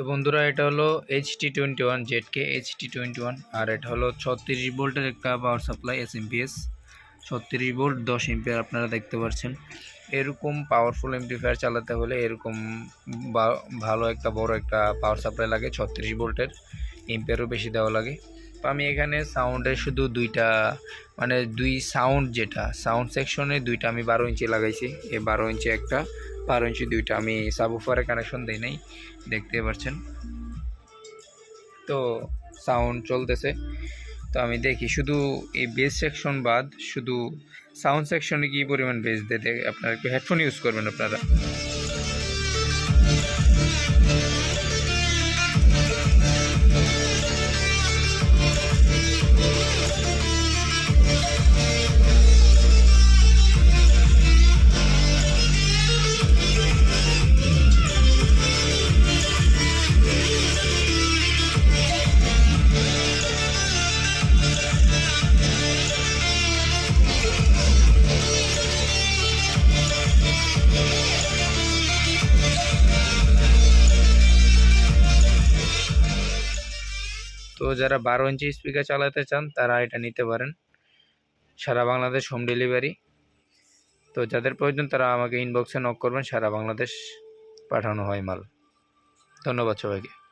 তো বন্ধুরা, এটা হলো H T twenty one Z K H T twenty one আর এটা হলো ছত্রিশ ভোল্টের একটা পাওয়ার সাপ্লাই এস এমপিএস ছত্রিশ ভোল্ট, দশ এমপিয়ার আপনারা দেখতে পাচ্ছেন। এরকম পাওয়ারফুল এমপ্লিফায়ার চালাতে হলে এরকম ভালো একটা, বড় একটা পাওয়ার সাপ্লাই লাগে, ছত্রিশ ভোল্টের। এমপিয়ারও বেশি দেওয়া লাগে। আমি এখানে সাউন্ডে শুধু দুইটা মানে দুই সাউন্ড যেটা সাউন্ড সেকশনে দুইটা আমি বারো ইঞ্চি লাগাইছি। এই বারো ইঞ্চি একটা, বারো ইঞ্চি দুইটা। আমি সাবুফারে কানেকশন দিই নাই, দেখতে পাচ্ছেন? তো সাউন্ড চলতেছে। তো আমি দেখি, শুধু এই বেস সেকশন বাদ, শুধু সাউন্ড সেকশনে কি পরিমাণ বেস দেয় আপনারা একটু হেডফোন ইউজ করবেন আপনারা। তো যারা বারো ইঞ্চি স্পিকার চালাতে চান, তারা এটা নিতে পারেন। সারা বাংলাদেশ হোম ডেলিভারি তো যাদের প্রয়োজন, তারা আমাকে ইনবক্সে নক করবেন, সারা বাংলাদেশ পাঠানো হয় মাল। ধন্যবাদ সবাইকে।